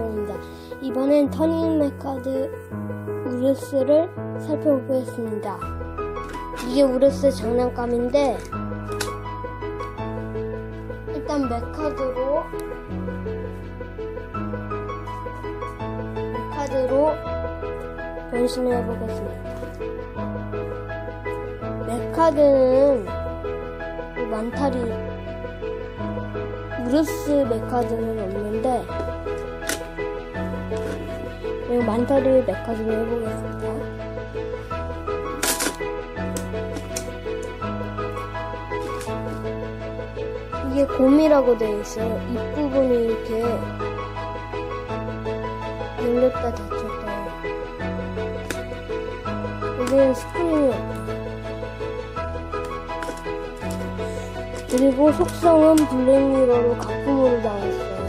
방법입니다. 이번엔 터닝 메카드 우르스를 살펴보겠습니다. 이게 우르스 장난감인데 일단 메카드로 메카드로 변신을 해보겠습니다. 메카드는 그 만타리 우르스 메카드는 없는데 그리고 만타리 메카드를 해보겠습니다. 이게 곰이라고 되어 있어요. 입부분이 이렇게 열렸다 닫혔다. 여기는 스크린이 없다. 그리고 속성은 블랙미러로 가품으로 나왔어요.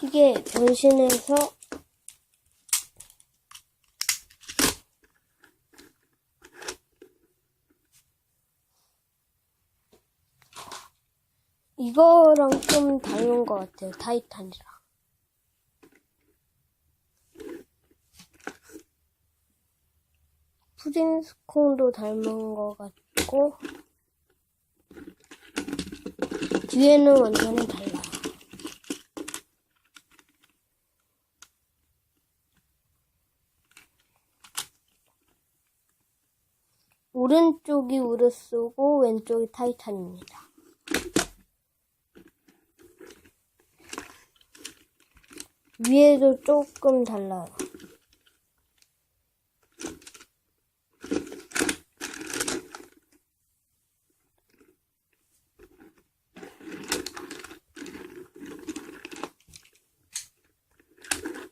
이게 변신해서 이거랑 좀 다른 것 같아요. 타이탄이랑. 푸딩스콘도 닮은 것 같고 뒤에는 완전히 달라요. 오른쪽이 우르스고 왼쪽이 타이탄입니다. 위에도 조금 달라요.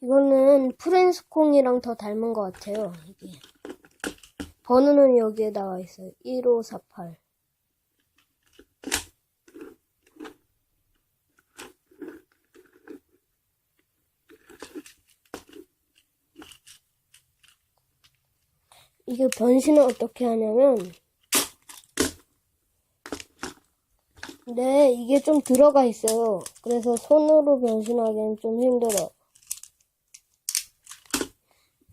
이거는 프렌스콩이랑 더 닮은 것 같아요, 이게. 번호는 여기에 나와 있어요. 1548. 이게 변신을 어떻게 하냐면, 네, 이게 좀 들어가 있어요. 그래서 손으로 변신하기엔 좀 힘들어요.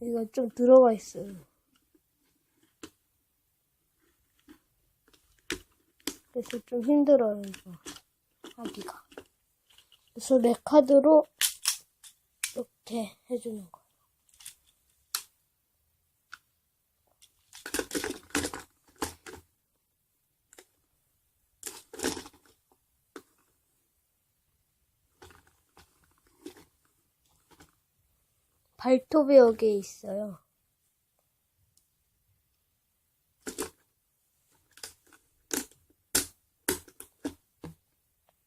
이거 좀 들어가 있어요. 그래서 좀 힘들어요, 이거. 하기가. 그래서 내 카드로 이렇게 해주는 거예요. 발톱이 여기에 있어요.